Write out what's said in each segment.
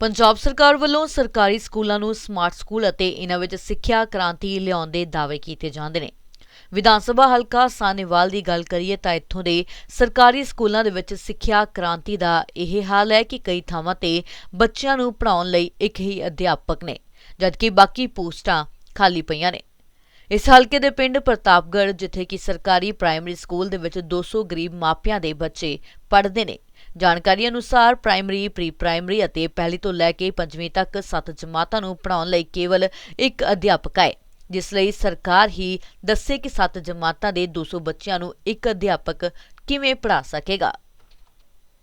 ਪੰਜਾਬ ਸਰਕਾਰ ਵੱਲੋਂ ਸਰਕਾਰੀ ਸਕੂਲਾਂ ਨੂੰ ਸਮਾਰਟ ਸਕੂਲ ਅਤੇ ਇਹਨਾਂ ਵਿੱਚ ਸਿੱਖਿਆ ਕ੍ਰਾਂਤੀ ਲਿਆਉਣ ਦੇ ਦਾਅਵੇ ਕੀਤੇ ਜਾਂਦੇ ਨੇ। ਵਿਧਾਨ ਸਭਾ ਹਲਕਾ ਸਾਨੇਵਾਲ ਦੀ ਗੱਲ ਕਰੀਏ ਤਾਂ ਇੱਥੋਂ ਦੇ ਸਰਕਾਰੀ ਸਕੂਲਾਂ ਦੇ ਵਿੱਚ ਸਿੱਖਿਆ ਕ੍ਰਾਂਤੀ ਦਾ ਇਹ ਹਾਲ ਹੈ ਕਿ ਕਈ ਥਾਵਾਂ ਤੇ ਬੱਚਿਆਂ ਨੂੰ ਪੜ੍ਹਾਉਣ ਲਈ ਇੱਕ ਹੀ ਅਧਿਆਪਕ ਨੇ, ਜਦਕਿ ਬਾਕੀ ਪੋਸਟਾਂ ਖਾਲੀ ਪਈਆਂ ਨੇ। ਇਸ ਹਲਕੇ ਦੇ ਪਿੰਡ ਪ੍ਰਤਾਪਗੜ੍ਹ, ਜਿੱਥੇ ਕਿ ਸਰਕਾਰੀ ਪ੍ਰਾਇਮਰੀ ਸਕੂਲ ਦੇ ਵਿੱਚ 200 ਗਰੀਬ ਮਾਪਿਆਂ ਦੇ ਬੱਚੇ ਪੜ੍ਹਦੇ ਨੇ ਜਾਣਕਾਰੀ ਅਨੁਸਾਰ ਪ੍ਰਾਇਮਰੀ ਪ੍ਰੀ ਪ੍ਰਾਇਮਰੀ ਅਤੇ ਪਹਿਲੀ ਤੋਂ ਲੈ ਕੇ ਪੰਜਵੀਂ ਤੱਕ ਸੱਤ ਜਮਾਤਾਂ ਨੂੰ ਪੜ੍ਹਾਉਣ ਲਈ ਕੇਵਲ ਇੱਕ ਅਧਿਆਪਕ ਹੈ ਜਿਸ ਲਈ ਸਰਕਾਰ ਹੀ ਦੱਸੇ ਕਿ ਸੱਤ ਜਮਾਤਾਂ ਦੇ 200 ਬੱਚਿਆਂ ਨੂੰ ਇੱਕ ਅਧਿਆਪਕ ਕਿਵੇਂ ਪੜ੍ਹਾ ਸਕੇਗਾ।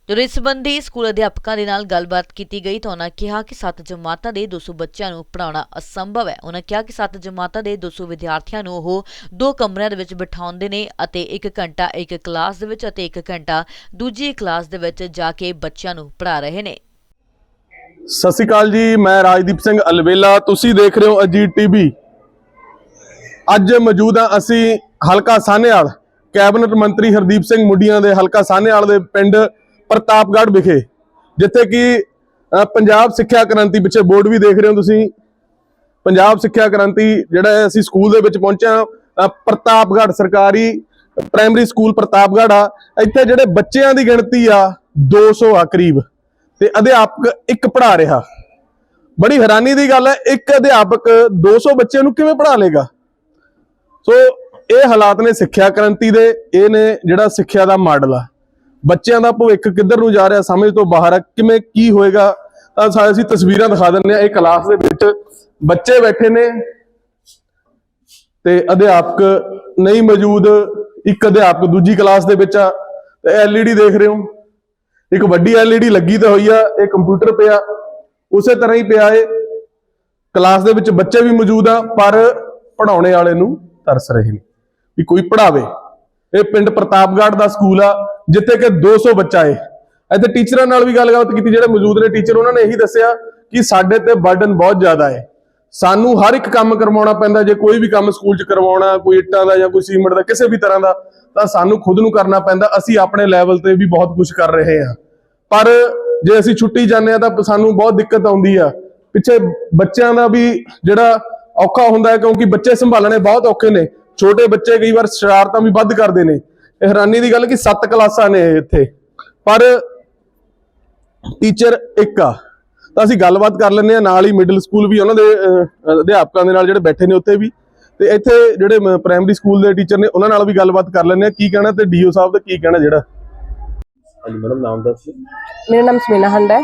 ਜਦੋਂ ਇਸ ਸੰਬੰਧੀ ਸਕੂਲ ਅਧਿਆਪਕਾਂ ਦੇ ਨਾਲ ਗੱਲਬਾਤ ਕੀਤੀ ਗਈ ਤਾਂ ਉਹਨਾਂ ਕਿਹਾ ਕਿ 7 ਜਮਾਤਾਂ ਦੇ 200 ਬੱਚਿਆਂ ਨੂੰ ਪੜ੍ਹਾਉਣਾ ਅਸੰਭਵ ਹੈ। ਉਹਨਾਂ ਕਿਹਾ ਕਿ 7 ਜਮਾਤਾਂ ਦੇ 200 ਵਿਦਿਆਰਥੀਆਂ ਨੂੰ ਉਹ ਦੋ ਕਮਰਿਆਂ ਦੇ ਵਿੱਚ ਬਿਠਾਉਂਦੇ ਨੇ ਅਤੇ 1 ਘੰਟਾ ਇੱਕ ਕਲਾਸ ਦੇ ਵਿੱਚ ਅਤੇ 1 ਘੰਟਾ ਦੂਜੀ ਕਲਾਸ ਦੇ ਵਿੱਚ ਜਾ ਕੇ ਬੱਚਿਆਂ ਨੂੰ ਪੜ੍ਹਾ ਰਹੇ ਨੇ। ਸਤਿ ਸ਼੍ਰੀ ਅਕਾਲ ਜੀ, ਮੈਂ ਰਾਜਦੀਪ ਸਿੰਘ ਅਲਵੇਲਾ। ਤੁਸੀਂ ਦੇਖ ਰਹੇ ਹੋ ਅਜੀਤ ਟੀਵੀ। ਅੱਜ ਮੌਜੂਦ ਹਾਂ ਅਸੀਂ ਹਲਕਾ ਸਾਹਨੇਵਾਲ। ਕੈਬਨਿਟ ਮੰਤਰੀ ਹਰਦੀਪ ਸਿੰਘ ਮੁੱਡੀਆਂ ਦੇ ਹਲਕਾ ਸਾਹਨੇਵਾਲ ਦੇ ਪਿੰਡ ਪ੍ਰਤਾਪਗੜ੍ਹ ਵਿਖੇ, ਜਿੱਥੇ ਕਿ ਪੰਜਾਬ ਸਿੱਖਿਆ ਕ੍ਰਾਂਤੀ ਪਿੱਛੇ ਬੋਰਡ ਵੀ ਦੇਖ ਰਹੇ ਹੋ ਤੁਸੀਂ। ਪੰਜਾਬ ਸਿੱਖਿਆ ਕ੍ਰਾਂਤੀ ਜਿਹੜਾ ਅਸੀਂ ਸਕੂਲ ਦੇ ਵਿੱਚ ਪਹੁੰਚਿਆ ਪ੍ਰਤਾਪਗੜ੍ਹ ਸਰਕਾਰੀ ਪ੍ਰਾਇਮਰੀ ਸਕੂਲ ਪ੍ਰਤਾਪਗੜ੍ਹ ਆ। ਇੱਥੇ ਜਿਹੜੇ ਬੱਚਿਆਂ ਦੀ ਗਿਣਤੀ ਆ 200 ਆ ਕਰੀਬ। ਤੇ ਅਧਿਆਪਕ ਇੱਕ ਪੜ੍ਹਾ ਰਿਹਾ। ਬੜੀ ਹੈਰਾਨੀ ਦੀ ਗੱਲ ਹੈ, ਇੱਕ ਅਧਿਆਪਕ 200 ਬੱਚਿਆਂ ਨੂੰ ਕਿਵੇਂ ਪੜ੍ਹਾ ਲੇਗਾ ਸੋ, ਇਹ ਹਾਲਾਤ ਨੇ ਸਿੱਖਿਆ ਕ੍ਰਾਂਤੀ ਦੇ, ਇਹ ਨੇ ਜਿਹੜਾ ਸਿੱਖਿਆ ਦਾ ਮਾਡਲ ਆ। ਬੱਚਿਆਂ ਦਾ ਭਵਿੱਖ ਕਿੱਧਰ ਨੂੰ ਜਾ ਰਿਹਾ, ਸਮਝ ਤੋਂ ਬਾਹਰ ਆ, ਕਿਵੇਂ ਕੀ ਹੋਏਗਾ, ਤਾਂ ਸਾ- ਅਸੀਂ ਤਸਵੀਰਾਂ ਦਿਖਾ ਦਿੰਦੇ ਆ ਇਹ ਕਲਾਸ ਦੇ ਵਿੱਚ ਬੱਚੇ ਬੈਠੇ ਨੇ ਤੇ ਅਧਿਆਪਕ ਨਹੀਂ ਮੌਜੂਦ, ਇੱਕ ਅਧਿਆਪਕ ਦੂਜੀ ਕਲਾਸ ਦੇ ਵਿੱਚ ਆ, ਤੇ ਐਲਈਡੀ ਦੇਖ ਰਹੇ ਹੋ। ਇੱਕ ਵੱਡੀ ਐਲਈਡੀ ਲੱਗੀ ਤਾਂ ਹੋਈ ਆ, ਇਹ ਕੰਪਿਊਟਰ ਪਿਆ, ਉਸੇ ਤਰ੍ਹਾਂ ਹੀ ਪਿਆ ਏ ਕਲਾਸ ਦੇ ਵਿੱਚ ਬੱਚੇ ਵੀ ਮੌਜੂਦ ਆ, ਪਰ ਪੜਾਉਣੇ ਵਾਲੇ ਨੂੰ ਤਰਸ ਰਹੇ ਨੇ, ਵੀ ਕੋਈ ਪੜਾਵੇ ਇਹ ਪਿੰਡ ਪ੍ਰਤਾਪਗੜ੍ਹ ਦਾ ਸਕੂਲ ਆ, ਜਿੱਥੇ ਕਿ 200 ਬੱਚਾ ਏ। ਇੱਥੇ ਟੀਚਰਾਂ ਨਾਲ ਵੀ ਗੱਲਬਾਤ ਕੀਤੀ, ਜਿਹੜੇ ਮੌਜੂਦ ਨੇ ਟੀਚਰ, ਉਹਨਾਂ ਨੇ ਇਹੀ ਦੱਸਿਆ ਕਿ ਸਾਡੇ ਤੇ ਬਰਡਨ ਬਹੁਤ ਜ਼ਿਆਦਾ ਹੈ ਸਾਨੂੰ ਹਰ ਇੱਕ ਕੰਮ ਕਰਵਾਉਣਾ ਪੈਂਦਾ, ਜੇ ਕੋਈ ਵੀ ਕੰਮ ਸਕੂਲ 'ਚ ਕਰਵਾਉਣਾ, ਕੋਈ ਇੱਟਾਂ ਦਾ ਜਾਂ ਕੋਈ ਸੀਮੈਂਟ ਦਾ, ਕਿਸੇ ਵੀ ਤਰ੍ਹਾਂ ਦਾ, ਤਾਂ ਸਾਨੂੰ ਖੁਦ ਨੂੰ ਕਰਨਾ ਪੈਂਦਾ। ਅਸੀਂ ਆਪਣੇ ਲੈਵਲ ਤੇ ਵੀ ਬਹੁਤ ਕੁਝ ਕਰ ਰਹੇ ਹਾਂ। ਪਰ ਜੇ ਅਸੀਂ ਛੁੱਟੀ ਜਾਂਦੇ ਆ ਤਾਂ ਸਾਨੂੰ ਬਹੁਤ ਦਿੱਕਤ ਆਉਂਦੀ ਆ। ਪਿੱਛੇ ਬੱਚਿਆਂ ਦਾ ਵੀ ਜਿਹੜਾ ਔਖਾ ਹੁੰਦਾ ਹੈ, ਕਿਉਂਕਿ ਬੱਚੇ ਸੰਭਾਲਣੇ ਬਹੁਤ ਔਖੇ ਨੇ। ਛੋਟੇ ਬੱਚੇ ਕਈ ਵਾਰ ਸ਼ਰਾਰਤਾਂ ਵੀ ਵੱਧ ਕਰਦੇ ਨੇ। ਇਹ ਹੈਰਾਨੀ ਦੀ ਗੱਲ ਕਿ 7 ਕਲਾਸਾਂ ਨੇ ਇੱਥੇ। ਪਰ ਟੀਚਰ ਇੱਕ ਆ। ਤਾਂ ਅਸੀਂ ਗੱਲਬਾਤ ਕਰ ਲੈਂਦੇ ਆ ਨਾਲ ਹੀ ਮਿਡਲ ਸਕੂਲ ਵੀ ਉਹਨਾਂ ਦੇ ਅਧਿਆਪਕਾਂ ਦੇ ਨਾਲ ਜਿਹੜੇ ਬੈਠੇ ਨੇ ਉੱਥੇ ਵੀ। ਤੇ ਇੱਥੇ ਜਿਹੜੇ ਪ੍ਰਾਇਮਰੀ ਸਕੂਲ ਦੇ ਟੀਚਰ ਨੇ ਉਹਨਾਂ ਨਾਲ ਵੀ ਗੱਲਬਾਤ ਕਰ ਲੈਂਦੇ ਆ ਕੀ ਕਹਿਣਾ ਤੇ ਡੀਓ ਸਾਹਿਬ ਦਾ ਕੀ ਕਹਿਣਾ ਜਿਹੜਾ? ਹਾਂਜੀ ਮੈਡਮ ਨਾਮ ਦੱਸ ਮੇਰਾ ਨਾਮ ਸਮੀਨਾ ਹੰਡ ਹੈ।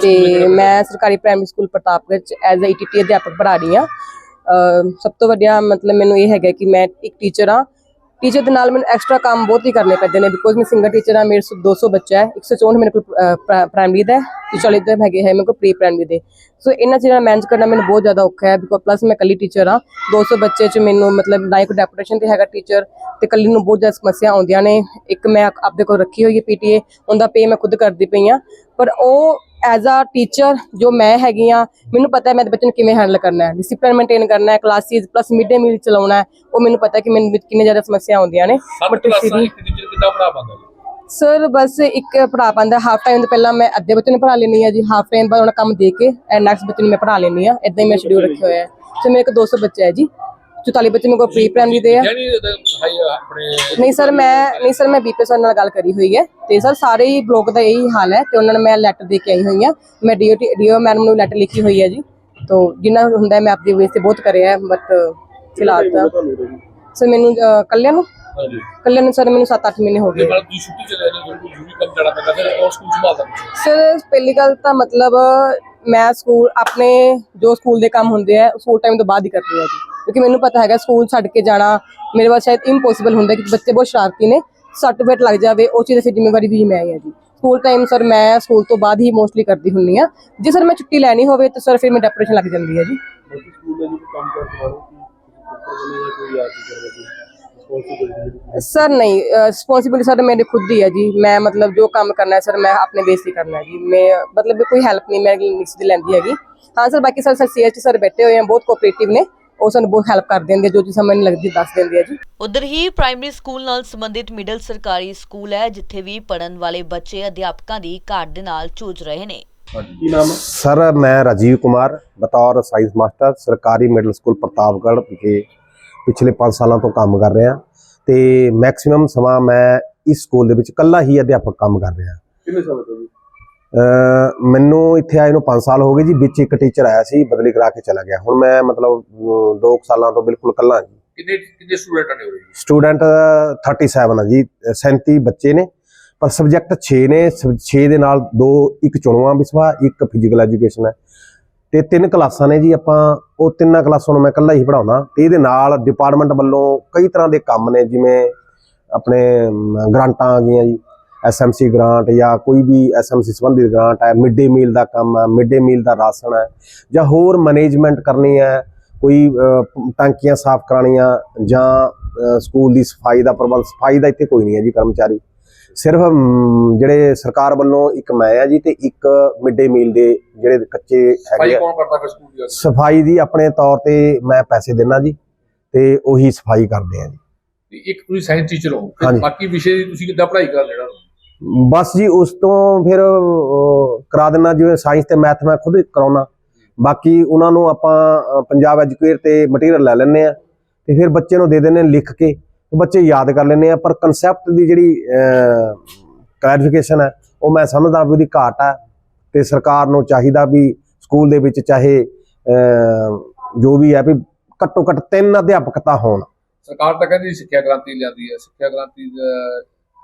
ਤੇ ਮੈਂ ਸਰਕਾਰੀ ਪ੍ਰਾਇਮਰੀ ਸਕੂਲ ਪ੍ਰਤਾਪਗੜ੍ਹ ਚ ਐਜ਼ ਅ ਈਟੀਟੀ ਅਧਿਆਪਕ ਪੜ੍ਹਾ ਰਹੀ ਹਾਂ। ਅਹ ਸਭ ਤੋਂ ਵੱਡਾ ਮਤਲਬ ਮੈਨੂੰ ਇਹ ਹੈਗਾ ਕਿ ਮੈਂ ਇੱਕ ਟੀਚਰ ਹਾਂ। ਟੀਚਰ ਦੇ ਨਾਲ ਮੈਨੂੰ ਐਕਸਟਰਾ ਕੰਮ ਬਹੁਤ ਹੀ ਕਰਨੇ ਪੈਂਦੇ ਨੇ ਬਿਕੋਜ਼ ਮੈਂ ਸਿੰਗਲ ਟੀਚਰ ਹਾਂ, ਮੇਰੇ ਕੋਲ 200 ਬੱਚਾ ਹੈ। 164 ਮੇਰੇ ਕੋਲ ਪ੍ਰਾਇਮਰੀ ਦਾ ਹੈ। ਤੇ 40 ਦੇ ਹੈਗੇ ਹੈ ਮੇਰੇ ਕੋਲ ਪ੍ਰੀ ਪ੍ਰਾਇਮਰੀ ਦੇ। ਸੋ ਇਹਨਾਂ ਚੀਜ਼ਾਂ ਮੈਨੇਜ ਕਰਨਾ ਮੈਨੂੰ ਬਹੁਤ ਜ਼ਿਆਦਾ ਔਖਾ ਹੈ ਬਿਕੋਜ਼ ਪਲੱਸ ਮੈਂ ਕੱਲੀ ਟੀਚਰ ਹਾਂ। 200 ਬੱਚੇ ਚ ਮੈਨੂੰ ਮਤਲਬ ਨਾ ਇੱਕ ਡੈਪੂਟੇਸ਼ਨ ਤੇ ਹੈਗਾ ਟੀਚਰ ਤੇ ਕੱਲੀ ਨੂੰ ਬਹੁਤ ਜ਼ਿਆਦਾ ਸਮੱਸਿਆ ਆਉਂਦੀਆਂ ਨੇ। ਇੱਕ ਮੈਂ ਆਪ- ਆਪਦੇ ਕੋਲ ਰੱਖੀ ਹੋਈ ਹੈ ਪੀਟੀਏ ਉਹਦਾ ਪੇ ਮੈਂ ਖੁਦ ਕਰਦੀ ਪਈ ਹਾਂ। ਪਰ ਉਹ ਐਜ਼ ਅ ਟੀਚਰ ਜੋ ਮੈਂ ਹੈਗੀ ਆ ਮੈਨੂੰ ਪਤਾ ਹੈ ਮੈਂ ਬੱਚੇ ਨੂੰ ਕਿਵੇਂ ਹੈਂਡਲ ਕਰਨਾ ਹੈ ਡਿਸਪਲਿਨ ਮੇਨਟੇਨ ਕਰਨਾ ਹੈ classes plus mid day meal ਚਲਾਉਣਾ ਹੈ ਉਹ ਮੈਨੂੰ ਪਤਾ ਕਿ ਮੈਨੂੰ ਕਿੰਨੇ ਜ਼ਿਆਦਾ ਸਮੱਸਿਆ ਆਉਂਦੀਆਂ ਨੇ। ਇੱਕ ਟੀਚਰ ਕਿੱਦਾਂ ਪੜਾ ਪਾਉਂਦਾ ਸਰ ਬਸ ਇੱਕ ਪੜਾ ਪਾਉਂਦਾ ਹਾਫ ਟਾਈਮ ਤੋਂ ਪਹਿਲਾਂ ਮੈਂ ਅੱਧੇ ਬੱਚੇ ਨੂੰ ਪੜਾ ਲੈਣੀ ਆ ਜੀ ਹਾਫ ਟਾਈਮ ਬਾਅਦ ਉਹਨਾਂ ਕੰਮ ਦੇ ਕੇ ਨੈਕਸਟ ਬੱਚੇ ਨੂੰ ਮੈਂ ਪੜਾ ਲੈਣੀ ਆ ਇਦਾਂ ਹੀ ਮੈਂ ਸ਼ਡਿਊਲ ਰੱਖਿਆ ਹੋਇਆ ਹੈ। ਤੇ ਮੇਰੇ ਕੋਲ 200 ਬੱਚੇ ਹੈ ਜੀ। 44 ਬੱਚੇ ਮੇਰੇ ਕੋਲ ਪ੍ਰੀ ਪ੍ਰਾਇਮਰੀ ਦੇ ਆ। ਯਾਨੀ ਹਾਈ ਆਪਣੇ ਨਹੀਂ ਸਰ ਮੈਂ ਨਹੀਂ ਸਰ ਮੈਂ ਬੀਪੀ ਸਰ ਨਾਲ ਗੱਲ ਕਰੀ ਹੋਈ ਹੈ। ਤੇ ਸਰ ਸਾਰੇ ਹੀ ਬਲੋਕ ਦਾ ਇਹੀ ਹਾਲ ਹੈ ਤੇ ਉਹਨਾਂ ਨੂੰ ਮੈਂ ਲੈਟਰ ਦੇ ਕੇ ਆਈ ਹੋਈ ਹਾਂ। ਮੈਂ D O D O madam ਨੂੰ ਲੈਟਰ ਲਿਖੀ ਹੋਈ ਹੈ ਜੀ। ਤੋਂ ਜਿੰਨਾ ਹੁੰਦਾ ਮੈਂ ਆਪਦੀ ਵੇਸ ਤੇ ਬਹੁਤ ਕਰਿਆ ਬਟ ਫਿਲਹਾਲ ਤਾਂ ਸਰ ਮੈਨੂੰ ਕੱਲਿਆਂ ਨੂੰ? ਹਾਂਜੀ। ਕੱਲਿਆਂ ਨੂੰ ਸਰ ਮੈਨੂੰ 7-8 ਮਹੀਨੇ ਹੋ ਗਏ। ਜੇ ਨਾਲ ਤੁਸੀਂ ਛੁੱਟੀ ਚਲੇ ਜਾਂਦੇ ਹੋ ਕੋਈ ਜ਼ਰੂਰੀ ਕੰਮ ਜਾਣਾ ਪੈਂਦਾ ਫਿਰ ਉਹ ਸਕੂਲ ਸੰਭਾਲਦਾ ਸਰ ਪਹਿਲੀ ਗੱਲ ਤਾਂ ਮਤਲਬ ਮੈਂ ਸਕੂਲ ਆਪਣੇ ਜੋ ਸਕੂਲ ਦੇ ਕੰਮ ਹੁੰਦੇ ਆ ਸਕੂਲ ਟਾਈਮ ਤੋਂ ਬਾਅਦ ਹੀ ਕਰਦੀ ਹਾਂ ਜੀ। ਕਿਉਂਕਿ ਮੈਨੂੰ ਪਤਾ ਹੈਗਾ ਸਕੂਲ ਛੱਡ ਕੇ ਜਾਣਾ ਮੇਰੇ ਵਾਸਤੇ ਸ਼ਾਇਦ ਇੰਪੋਸੀਬਲ ਹੁੰਦਾ ਕਿ ਬੱਚੇ ਬਹੁਤ ਸ਼ਰਾਰਤੀ ਨੇ ਸੱਟ ਫੇਟ ਲੱਗ ਜਾਵੇ ਉਹ ਚੀਜ਼ ਦੀ ਜ਼ਿੰਮੇਵਾਰੀ ਵੀ ਮੈਂ ਹੀ ਜੀ। ਸਕੂਲ ਟਾਈਮ ਸਰ ਮੈਂ ਸਕੂਲ ਤੋਂ ਬਾਅਦ ਹੀ ਮੋਸਟਲੀ ਕਰਦੀ ਹੁੰਨੀ ਆ ਜੇ ਸਰ ਮੈਂ ਛੁੱਟੀ ਲੈਣੀ ਹੋਵੇ ਤਾਂ ਸਰ ਫਿਰ ਮੈਂ ਡਿਪਰੈਸ਼ਨ ਲੱਗ ਜਾਂਦੀ ਹੈ ਜੀ। ਸਰ ਨਹੀਂ ਰਿਸਪੌਂਸਿਬਿਲਿਟੀ ਸਰ ਮੇਰੇ ਖੁਦ ਦੀ ਹੈ ਜੀ। ਮੈਂ ਮਤਲਬ ਜੋ ਕੰਮ ਕਰਨਾ ਹੈ ਸਰ ਮੈਂ ਆਪਣੇ ਬੇਸ ਤੇ ਕਰਨਾ ਹੈ ਜੀ। ਮੈਂ ਮਤਲਬ ਕੋਈ ਹੈਲਪ ਨਹੀਂ ਮੈਂ ਨਿਕਸ ਦੀ ਲੈਂਦੀ ਹੈਗੀ। ਹਾਂ ਸਰ ਬਾਕੀ ਸਰ ਸੀਐਚ ਸਰ ਬੈਠੇ ਹੋਏ ਆ ਬਹੁਤ ਕੋਆਪਰੇਟਿਵ ਨੇ। ਉਹ ਸਾਨੂੰ ਬਹੁਤ ਹੈਲਪ ਕਰ ਦਿੰਦੇ ਜੋ ਚੀਜ਼ ਸਮਝ ਨਹੀਂ ਲੱਗਦੀ ਦੱਸ ਦਿੰਦੇ ਆ ਜੀ। ਉਧਰ ਹੀ ਪ੍ਰਾਇਮਰੀ ਸਕੂਲ ਨਾਲ ਸੰਬੰਧਿਤ ਮਿਡਲ ਸਰਕਾਰੀ ਸਕੂਲ ਹੈ ਜਿੱਥੇ ਵੀ ਪੜਨ ਵਾਲੇ ਬੱਚੇ ਅਧਿਆਪਕਾਂ ਦੀ ਘਾਟ ਦੇ ਨਾਲ ਜੂਝ ਰਹੇ ਨੇ। ਕੀ ਨਾਮ ਹੈ? ਸਰ ਮੈਂ ਰਾਜੀਵ ਕੁਮਾਰ ਬਤੌਰ ਸਾਇੰਸ ਮਾਸਟਰ ਸਰਕਾਰੀ ਮਿਡਲ ਸਕੂਲ ਪ੍ਰਤਾਪਗੜ੍ਹ ਵਿਖੇ ਪਿਛਲੇ 5 ਸਾਲਾਂ ਤੋਂ ਕੰਮ ਕਰ ਰਿਹਾ। ਤੇ ਮੈਕਸਿਮਮ ਸਮਾਂ ਮੈਂ ਇਸ ਸਕੂਲ ਦੇ ਵਿੱਚ ਇਕੱਲਾ ਹੀ ਅਧਿਆਪਕ ਕੰਮ ਕਰ ਰਿਹਾ। ਕਿੰਨੇ ਸਮੇਂ ਤੋਂ ਜੀ? ਮੈਨੂੰ ਇੱਥੇ ਆਏ ਨੂੰ 5 ਸਾਲ ਹੋ ਗਏ ਜੀ ਵਿੱਚ ਇੱਕ ਟੀਚਰ ਆਇਆ ਸੀ ਬਦਲੀ ਕਰਾ ਕੇ ਚਲਾ ਗਿਆ। ਹੁਣ ਮੈਂ ਮਤਲਬ 2 ਸਾਲਾਂ ਤੋਂ ਬਿਲਕੁਲ ਇਕੱਲਾ ਜੀ। ਕਿੰਨੇ ਕਿੰਨੇ ਸਟੂਡੈਂਟ ਨੇ ਉਰੇ ਜੀ? ਸਟੂਡੈਂਟ 37 ਆ ਜੀ ਅਹ 37 ਬੱਚੇ ਨੇ ਪਰ ਸਬਜੈਕਟ 6 ਨੇ 6 ਦੇ ਨਾਲ ਦੋ ਇੱਕ ਚੁਣਵਾ ਵਿਸ਼ਵਾ ਇੱਕ ਫਿਜ਼ੀਕਲ ਐਜੂਕੇਸ਼ਨ ਹੈ। ਤੇ ਤਿੰਨ ਕਲਾਸਾਂ ਨੇ ਜੀ ਆਪਾਂ ਉਹ ਤਿੰਨਾਂ ਕਲਾਸਾਂ ਨੂੰ ਮੈਂ ਇਕੱਲਾ ਹੀ ਪੜਾਉਣਾ ਤੇ ਇਹਦੇ ਨਾਲ ਡਿਪਾਰਟਮੈਂਟ ਵੱਲੋਂ ਕਈ ਤਰ੍ਹਾਂ ਦੇ ਕੰਮ ਨੇ ਜਿਵੇਂ ਆਪਣੇ ਗ੍ਰਾਂਟਾਂ ਆ ਗਈਆਂ ਜੀ। ਐਸਐਮਸੀ ਗ੍ਰਾਂਟ ਜਾਂ ਕੋਈ ਵੀ ਐਸਐਮਸੀ ਸੰਬੰਧਿਤ ਗ੍ਰਾਂਟ ਹੈ ਮਿਡ ਡੇ ਮੀਲ ਦਾ ਕੰਮ ਹੈ ਮਿਡ ਡੇ ਮੀਲ ਦਾ ਰਾਸ਼ਨ ਹੈ ਜਾਂ ਹੋਰ ਮੈਨੇਜਮੈਂਟ ਕਰਨੀ ਹੈ ਕੋਈ ਟਾਂਕੀਆਂ ਸਾਫ਼ ਕਰਾਉਣੀਆਂ ਜਾਂ ਸਕੂਲ ਦੀ ਸਫ਼ਾਈ ਦਾ ਪ੍ਰਬੰਧ ਸਫ਼ਾਈ ਦਾ ਇੱਥੇ ਕੋਈ ਨਹੀਂ ਹੈ ਜੀ ਕਰਮਚਾਰੀ। ਸਿਰਫ ਜਿਹੜੇ ਸਰਕਾਰ ਵੱਲੋਂ ਇੱਕ ਮੈਂ ਆ ਜੀ ਤੇ ਇੱਕ ਮਿਡ ਡੇ ਮੀਲ ਦੇ ਜਿਹੜੇ ਕੱਚੇ ਹੈਗੇ ਭਾਈ ਆ। ਕੌਣ ਕਰਦਾ ਫਿਰ ਸਕੂਲ ਦੀ ਸਫ਼ਾਈ ਦੀ ਆਪਣੇ ਤੌਰ ਤੇ ਮੈਂ ਪੈਸੇ ਦਿੰਨਾ ਜੀ ਤੇ ਉਹੀ ਸਫ਼ਾਈ ਕਰਦੇ ਆ ਜੀ। ਇੱਕ ਤੁਸੀਂ ਸਾਇੰਸ ਟੀਚਰ ਹੋ। ਬਾਕੀ ਵਿਸ਼ੇ ਦੀ ਤੁਸੀਂ ਕਿੱਦਾਂ ਪੜ੍ਹਾਈ ਕਰ ਲੈਣਾ? ਬਸ ਜੀ ਉਸ ਤੋਂ ਫਿਰ ਕਰਾ ਦੇਣਾ ਜਿਵੇਂ ਸਾਇੰਸ ਤੇ ਮੈਥ ਮੈਂ ਖੁਦ ਕਰਾਉਣਾ ਬਾਕੀ ਉਹਨਾਂ ਨੂੰ ਆਪਾਂ ਪੰਜਾਬ ਐਜੂਕੇਟ ਤੇ ਮਟੀਰੀਅਲ ਲੈ ਲੈਂਦੇ ਆ। ਤੇ ਫਿਰ ਬੱਚੇ ਨੂੰ ਦੇ ਦਿੰਦੇ ਲਿਖ ਕੇ। ਬੱਚੇ ਯਾਦ ਕਰ ਲੈਂਦੇ ਆ, ਪਰ ਕਨਸੈਪਟ ਦੀ ਜਿਹੜੀ ਕਲੈਰੀਫਿਕੇਸ਼ਨ ਹੈ, ਉਹ ਮੈਂ ਸਮਝਦਾ ਵੀ ਉਹਦੀ ਘਾਟ ਹੈ ਤੇ ਸਰਕਾਰ ਨੂੰ ਚਾਹੀਦਾ ਵੀ ਸਕੂਲ ਦੇ ਵਿੱਚ ਚਾਹੇ ਜੋ ਵੀ ਹੈ ਵੀ ਘੱਟੋ ਘੱਟ ਤਿੰਨ ਅਧਿਆਪਕ ਤਾਂ ਹੋਣ। ਸਰਕਾਰ ਤਾਂ ਕਹਿੰਦੀ ਸਿੱਖਿਆ ਕ੍ਰਾਂਤੀ ਲਿਆਂਦੀ ਹੈ। ਸਿੱਖਿਆ ਕ੍ਰਾਂਤੀ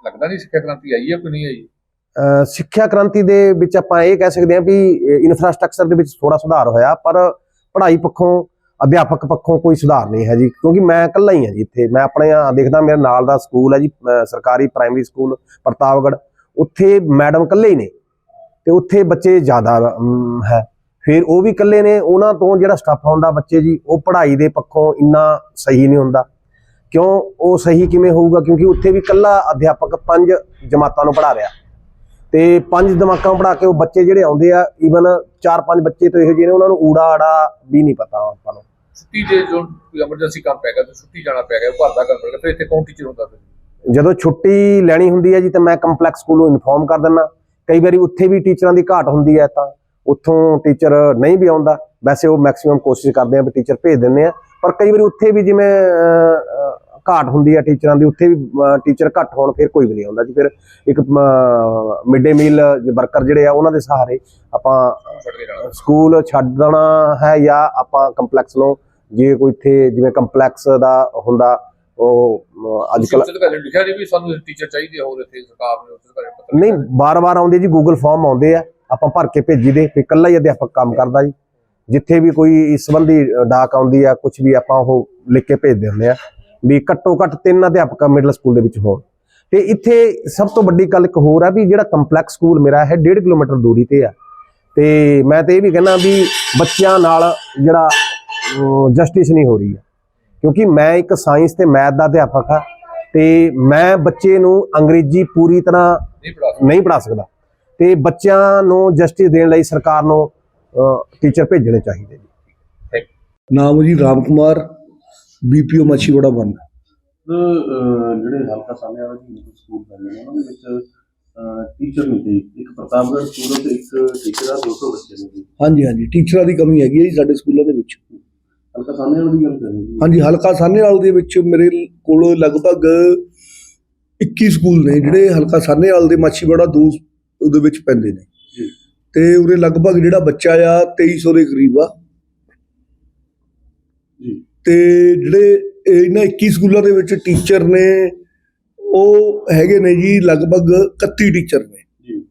ਲੱਗਦਾ ਨਹੀਂ ਸਿੱਖਿਆ ਕ੍ਰਾਂਤੀ ਆਈ ਹੈ ਕਿ ਨਹੀਂ ਆਈ? ਸਿੱਖਿਆ ਕ੍ਰਾਂਤੀ ਦੇ ਵਿੱਚ ਆਪਾਂ ਇਹ ਕਹਿ ਸਕਦੇ ਹਾਂ ਵੀ ਇਨਫਰਾਸਟ੍ਰਕਚਰ ਦੇ ਵਿੱਚ ਥੋੜਾ ਸੁਧਾਰ ਹੋਇਆ, ਪਰ ਪੜ੍ਹਾਈ ਪੱਖੋਂ, ਅਧਿਆਪਕ ਪੱਖੋਂ ਕੋਈ ਸੁਧਾਰ ਨਹੀਂ ਹੈ ਜੀ, ਕਿਉਂਕਿ ਮੈਂ ਇਕੱਲਾ ਹੀ ਹਾਂ ਜੀ ਇੱਥੇ। ਮੈਂ ਆਪਣੇ ਦੇਖਦਾ ਮੇਰੇ ਨਾਲ ਦਾ ਸਕੂਲ ਹੈ ਜੀ ਸਰਕਾਰੀ ਪ੍ਰਾਇਮਰੀ ਸਕੂਲ ਪ੍ਰਤਾਪਗੜ੍ਹ। ਉੱਥੇ ਮੈਡਮ ਇਕੱਲੇ ਹੀ ਨੇ, ਤੇ ਉੱਥੇ ਬੱਚੇ ਜ਼ਿਆਦਾ ਹੈ। ਫਿਰ ਉਹ ਵੀ ਇਕੱਲੇ ਨੇ, ਉਹਨਾਂ ਤੋਂ ਜਿਹੜਾ ਸਟਾਫ ਆਉਂਦਾ ਬੱਚੇ ਜੀ, ਉਹ ਪੜ੍ਹਾਈ ਦੇ ਪੱਖੋਂ ਇੰਨਾ ਸਹੀ ਨਹੀਂ ਹੁੰਦਾ। ਕਿਉਂ ਉਹ ਸਹੀ ਕਿਵੇਂ ਹੋਊਗਾ? ਕਿਉਂਕਿ ਉੱਥੇ ਵੀ ਇਕੱਲਾ ਅਧਿਆਪਕ ਪੰਜ ਜਮਾਤਾਂ ਨੂੰ ਪੜ੍ਹਾ ਰਿਹਾ। ਤੇ ਪੰਜ ਦਿਮਾਗਾਂ ਪੜਾ ਕੇ ਉਹ ਬੱਚੇ ਜਿਹੜੇ ਆਉਂਦੇ ਆ ਈਵਨ ਚਾਰ ਪੰਜ ਬੱਚੇ ਤੋਂ ਇਹੋ ਜਿਹੇ ਨੇ ਉਹਨਾਂ ਨੂੰ ਊੜਾ ਆੜਾ ਵੀ ਨਹੀਂ ਪਤਾ ਆਪਾਂ ਨੂੰ। ਛੁੱਟੀ ਜੋ ਕੋਈ ਐਮਰਜੈਂਸੀ ਕੰਮ ਪੈ ਗਿਆ ਤਾਂ ਛੁੱਟੀ ਜਾਣਾ ਪੈ ਗਿਆ ਘਰ ਦਾ ਕੰਮ ਪੈ ਗਿਆ ਫਿਰ ਇੱਥੇ ਕੌਣ ਟੀਚਰ ਹੁੰਦਾ ਫਿਰ? ਜਦੋਂ ਛੁੱਟੀ ਲੈਣੀ ਹੁੰਦੀ ਹੈ ਜੀ ਤਾਂ ਮੈਂ ਕੰਪਲੈਕਸ ਸਕੂਲ ਨੂੰ ਇਨਫੋਰਮ ਕਰ ਦਿੰਦਾ। ਕਈ ਵਾਰੀ ਉੱਥੇ ਵੀ ਟੀਚਰਾਂ ਦੀ ਘਾਟ ਹੁੰਦੀ ਹੈ ਤਾਂ ਉੱਥੋਂ ਟੀਚਰ ਨਹੀਂ ਵੀ ਆਉਂਦਾ। ਵੈਸੇ ਉਹ ਮੈਕਸਿਮਮ ਕੋਸ਼ਿਸ਼ ਕਰਦੇ ਆ ਵੀ ਟੀਚਰ ਭੇਜ ਦਿੰਦੇ ਆ। ਪਰ ਕਈ ਵਾਰੀ ਉੱਥੇ ਵੀ ਜਿਵੇਂ ਘਾਟ ਹੁੰਦੀ ਹੈ ਟੀਚਰਾਂ ਦੀ ਉੱਥੇ ਵੀ ਟੀਚਰ ਘੱਟ ਹੋਣ ਫਿਰ ਕੋਈ ਵੀ ਨਹੀਂ ਆਉਂਦਾ ਜੀ। ਫਿਰ ਇੱਕ ਮਿਡ ਡੇ ਮੀਲ ਵਰਕਰ ਜਿਹੜੇ ਆ ਉਹਨਾਂ ਦੇ ਸਹਾਰੇ ਆਪਾਂ ਛੱਡ ਸਕੂਲ ਛੱਡਣਾ ਹੈ ਜਾਂ ਆਪਾਂ ਕੰਪਲੈਕਸ ਨੂੰ ਜੇ ਕੋਈ ਇੱਥੇ ਜਿਵੇਂ ਕੰਪਲੈਕਸ ਦਾ ਹੁੰਦਾ ਉਹ ਅੱਜ ਕੱਲ ਉੱਥੇ ਤਾਂ ਲਿਖਿਆ ਨਹੀਂ ਵੀ ਸਾਨੂੰ ਟੀਚਰ ਚਾਹੀਦੇ ਆ ਹੋਰ ਇੱਥੇ ਸਰਕਾਰ ਨੇ ਉੱਥੇ ਤਾਂ ਪੱਤਰ ਨਹੀਂ ਬਾਰ-ਬਾਰ ਆਉਂਦੇ ਜੀ ਗੂਗਲ ਫਾਰਮ ਆਉਂਦੇ ਆ ਆਪਾਂ ਭਰ ਕੇ ਭੇਜੀ ਦੇ ਵੀ ਇਕੱਲਾ ਹੀ ਅਧਿਆਪਕ ਕੰਮ ਕਰਦਾ ਜੀ। ਜਿੱਥੇ ਵੀ ਕੋਈ ਇਸ ਸੰਬੰਧੀ ਡਾਕ ਆਉਂਦੀ ਆ ਕੁਝ ਵੀ ਆਪਾਂ ਉਹ ਲਿਖ ਕੇ ਭੇਜਦੇ ਹੁੰਦੇ ਆ। ਵੀ ਘੱਟੋ ਘੱਟ ਤਿੰਨ ਅਧਿਆਪਕ ਮਿਡਲ ਸਕੂਲ ਦੇ ਵਿੱਚ ਹੋਣ। ਤੇ ਇੱਥੇ ਸਭ ਤੋਂ ਵੱਡੀ ਗੱਲ ਇੱਕ ਹੋਰ ਆ ਵੀ ਜਿਹੜਾ ਕੰਪਲੈਕਸ ਸਕੂਲ ਮੇਰਾ ਹੈ 1.5 ਕਿਲੋਮੀਟਰ ਦੂਰੀ ਤੇ ਆ। ਤੇ ਮੈਂ ਤੇ ਇਹ ਵੀ ਕਹਿੰਦਾ ਵੀ ਬੱਚਿਆਂ ਨਾਲ ਜਿਹੜਾ ਜਸਟਿਸ ਨਹੀਂ ਹੋ ਰਹੀ ਹੈ ਕਿਉਂਕਿ ਮੈਂ ਇੱਕ ਸਾਇੰਸ ਤੇ ਮੈਥ ਦਾ ਅਧਿਆਪਕ ਆ ਤੇ ਮੈਂ ਬੱਚੇ ਨੂੰ ਅੰਗਰੇਜ਼ੀ ਪੂਰੀ ਤਰ੍ਹਾਂ ਨਹੀਂ ਪੜਾ ਸਕਦੇ। ਨਹੀਂ ਪੜਾ ਸਕਦਾ। ਤੇ ਬੱਚਿਆਂ ਨੂੰ ਜਸਟਿਸ ਦੇਣ ਲਈ ਸਰਕਾਰ ਨੂੰ ਟੀਚਰ ਭੇਜਣੇ ਚਾਹੀਦੇ ਜੀ। ਨਾਮ ਜੀ ਰਾਮ ਕੁਮਾਰ। ਬੀਪੀਓ ਮੱਛੀਵਾੜਾ ਬਨ ਜਿਹੜੇ ਹਲਕਾ ਸਾਹਮਣੇ ਵਾਲਾ ਜੀ ਸਕੂਲ ਬਣੇ ਨੇ ਉਹਨਾਂ ਦੇ ਵਿੱਚ ਟੀਚਰ ਨਹੀਂ ਸੀ ਇੱਕ ਪ੍ਰਤਾਪਗੜ੍ਹ ਸਕੂਲ ਤੇ ਇੱਕ ਟੀਚਰ ਆ 200 ਬੱਚੇ ਨੇ ਹਾਂਜੀ ਹਾਂਜੀ ਟੀਚਰਾਂ ਦੀ ਕਮੀ ਹੈਗੀ ਹੈ ਜੀ ਸਾਡੇ ਸਕੂਲਾਂ ਦੇ ਵਿੱਚ। ਹਲਕਾ ਸਾਹਮਣੇ ਵਾਲੀ ਗੱਲ ਕਰ ਰਹੇ ਹਾਂਜੀ ਹਲਕਾ ਸਾਹਨੇਵਾਲ ਦੇ ਵਿੱਚ ਮੇਰੇ ਕੋਲ ਲਗਭਗ 21 ਸਕੂਲ ਨੇ ਜਿਹੜੇ ਹਲਕਾ ਸਾਹਨੇਵਾਲ ਦੇ ਮਾਛੀਵਾੜਾ ਦੋ ਉਹਦੇ ਵਿੱਚ ਪੈਂਦੇ ਨੇ। ਤੇ ਉਰੇ ਲਗਭਗ ਜਿਹੜਾ ਬੱਚਾ ਆ 2300 ਦੇ ਕਰੀਬ ਆ। ਤੇ ਜਿਹੜੇ ਇਹ ਇਹਨਾਂ 21 ਸਕੂਲਾਂ ਦੇ ਵਿੱਚ ਟੀਚਰ ਨੇ ਉਹ ਹੈਗੇ ਨੇ ਜੀ ਲਗਭਗ 31 ਟੀਚਰ ਨੇ। ਜੀ।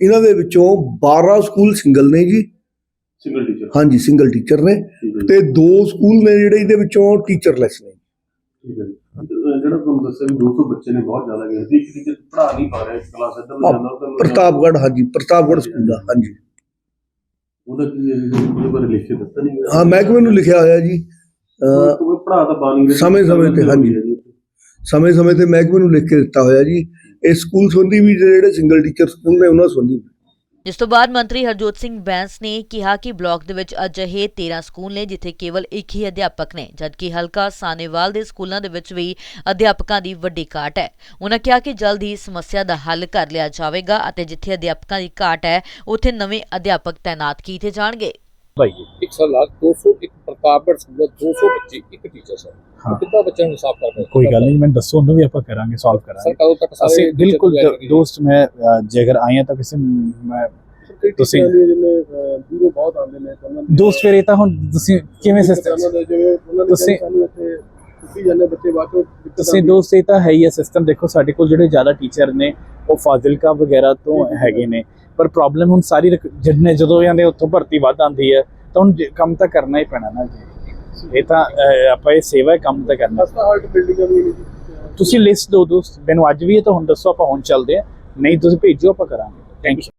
ਇਹਨਾਂ ਦੇ ਵਿੱਚੋਂ 12 ਸਕੂਲ ਸਿੰਗਲ ਨੇ ਜੀ। ਸਿੰਗਲ ਟੀਚਰ ਹਾਂਜੀ ਸਿੰਗਲ ਟੀਚਰ ਨੇ ਤੇ ਦੋ ਸਕੂਲ ਨੇ ਜਿਹੜੇ ਇਹਦੇ ਵਿੱਚੋਂ ਟੀਚਰਲੈਸ ਨੇ। ਠੀਕ ਹੈ ਜਿਹੜਾ ਤੁਹਾਨੂੰ ਦੱਸਿਆ ਵੀ 200 ਬੱਚੇ ਨੇ ਬਹੁਤ ਜ਼ਿਆਦਾ ਗਏ ਸੀ ਇੱਕ ਟੀਚਰ ਪੜ੍ਹਾ ਨਹੀਂ ਪਾ ਰਿਹਾ ਕਲਾਸ ਇੱਧਰ ਨੂੰ ਜਾਂਦਾ ਉੱਧਰ ਨੂੰ ਪ੍ਰਤਾਪਗੜ੍ਹ ਹਾਂਜੀ ਪ੍ਰਤਾਪਗੜ੍ਹ ਸਕੂਲ ਆ ਹਾਂਜੀ। ਉਹਦਾ ਕੀ ਉਹਦੇ ਬਾਰੇ ਲਿਖ ਕੇ ਦਿੱਤਾ ਨਹੀਂ ਹਾਂ ਮਹਿਕਮੇ ਨੂੰ ਲਿਖਿਆ ਹੋਇਆ ਜੀ। ਉਹ ਪੜ੍ਹਾ ਤਾਂ ਬਾਣੀ ਦੇ ਸਮੇਂ-ਸਮੇਂ ਤੇ, ਹਾਂਜੀ। ਸਮੇਂ ਸਮੇਂ ਤੇ ਮਹਿਕਮੇ ਨੂੰ ਲਿਖ ਕੇ ਦਿੱਤਾ ਹੋਇਆ ਜੀ ਇਸ ਸਕੂਲ ਸੰਬੰਧੀ ਵੀ ਜਿਹੜੇ ਸਿੰਗਲ ਟੀਚਰ ਸਕੂਲ ਨੇ ਉਹਨਾਂ ਸੰਬੰਧੀ। ਜਿਸ ਤੋਂ ਬਾਅਦ ਮੰਤਰੀ ਹਰਜੋਤ ਸਿੰਘ ਬੈਂਸ ਨੇ ਕਿਹਾ ਕਿ ਬਲਾਕ ਦੇ ਵਿੱਚ ਅਜਿਹੇ 13 ਸਕੂਲ ਨੇ ਜਿੱਥੇ ਕੇਵਲ ਇੱਕ ਹੀ ਅਧਿਆਪਕ ਨੇ ਜਦਕਿ ਹਲਕਾ ਸਾਨੇਵਾਲ ਦੇ ਸਕੂਲਾਂ ਦੇ ਵਿੱਚ ਵੀ ਅਧਿਆਪਕਾਂ ਦੀ ਵੱਡੀ ਘਾਟ ਹੈ ਉਹਨਾਂ ਕਿਹਾ ਕਿ ਜਲਦ ਹੀ ਸਮੱਸਿਆ ਦਾ ਹੱਲ ਕਰ ਲਿਆ ਜਾਵੇਗਾ ਅਤੇ ਜਿੱਥੇ ਅਧਿਆਪਕਾਂ ਦੀ ਘਾਟ ਹੈ ਉੱਥੇ ਨਵੇਂ ਅਧਿਆਪਕ ਤਾਇਨਾਤ ਕੀਤੇ ਜਾਣਗੇ ਭਾਈ ਇੱਕ ਸਾਲਾ 200 ਇੱਕ ਪ੍ਰਤਾਪਗੜ੍ਹ ਸਕੂਲ ਦਾ 200 ਬੱਚੇ ਇੱਕ ਟੀਚਰ ਸਰ ਹਾਂ। ਕਿੰਨਾ ਬੱਚਿਆਂ ਨੂੰ ਸਾਫ਼ ਕਰਦੇ ਕੋਈ ਗੱਲ ਨਹੀਂ ਮੈਨੂੰ ਦੱਸੋ ਉਹਨੂੰ ਵੀ ਆਪਾਂ ਕਰਾਂਗੇ ਸੋਲਵ ਕਰਾਂਗੇ ਸਰ ਕਦੋਂ ਤੱਕ ਸਾਰੇ ਅਸੀਂ teacher ਬਿਲਕੁਲ join ਕਰਨਗੇ? ਦੋਸਤ ਮੈਂ ਅ, ਜੇ ਅਗਰ ਆਏ ਆ ਤਾਂ ਕਿਸੇ ਮੈਂ ਤੁਸੀਂ ਜਿਵੇਂ ਦੂਰੋਂ ਬਹੁਤ ਆਉਂਦੇ ਨੇ ਉਹਨਾਂ ਦੋਸਤ ਫਿਰ ਇਹ ਤਾਂ ਹੁਣ ਤੁਸੀਂ ਕਿਵੇਂ ਸਿਸਟਮ ਦੇ ਜਿਵੇਂ ਉਹਨਾਂ ਨੇ ਤੁਸੀਂ- ਸਾਨੂੰ ਇੱਥੇ ਛੁੱਟੀ ਜਾਂਦੇ ਬੱਚੇ ਬਾਅਦ ਚੋਂ ਦਿੱਕਤ ਤੁਸੀਂ ਆਉਂਦੀ ਦੋਸਤ ਇਹ ਤਾਂ ਹੈ ਹੀ ਹੈ ਸਿਸਟਮ ਦੇਖੋ ਸਾਡੇ ਕੋਲ ਜਿਹੜੇ ਜ਼ਿਆਦਾ ਟੀਚਰ ਨੇ ਉਹ ਫਾਜ਼ਿਲਕਾ ਵਗੈਰਾ ਤੋਂ ਹੈਗੇ ਨੇ। ਪਰ ਪ੍ਰੋਬਲਮ ਹੁਣ ਸਾਰੀ ਰਕ- ਜਿਹਨੇ ਜਦੋਂ ਜਾਂਦੇ ਉੱਥੋਂ ਭਰਤੀ ਵੱਧ ਆਉਂਦੀ ਹੈ। ਤਾਂ ਹੁਣ ਜੇ- ਕੰਮ ਤਾਂ ਕਰਨਾ ਹੀ ਪੈਣਾ ਨਾ ਜੀ। ਇਹ ਤਾਂ ਆਪਾਂ ਇਹ ਸੇਵਾ ਹੈ ਕੰਮ ਤਾਂ ਕਰਨਾ। ਹਸਤਾ ਹਾਲਟ ਬਿਲਡਿੰਗਾਂ ਵੀ ਨੇ ਜੀ ਤੁਸੀਂ ਲਿਸਟ ਦਿਓ ਦੋਸਤ। ਮੈਨੂੰ ਅੱਜ ਵੀ ਇਹ ਤਾਂ ਹੁਣ ਦੱਸੋ ਆਪਾਂ ਹੁਣ ਚੱਲਦੇ ਆ ਨਹੀਂ ਤੁਸੀਂ ਭੇਜੋ ਆਪਾਂ ਕਰਾਂਗੇ। Thank you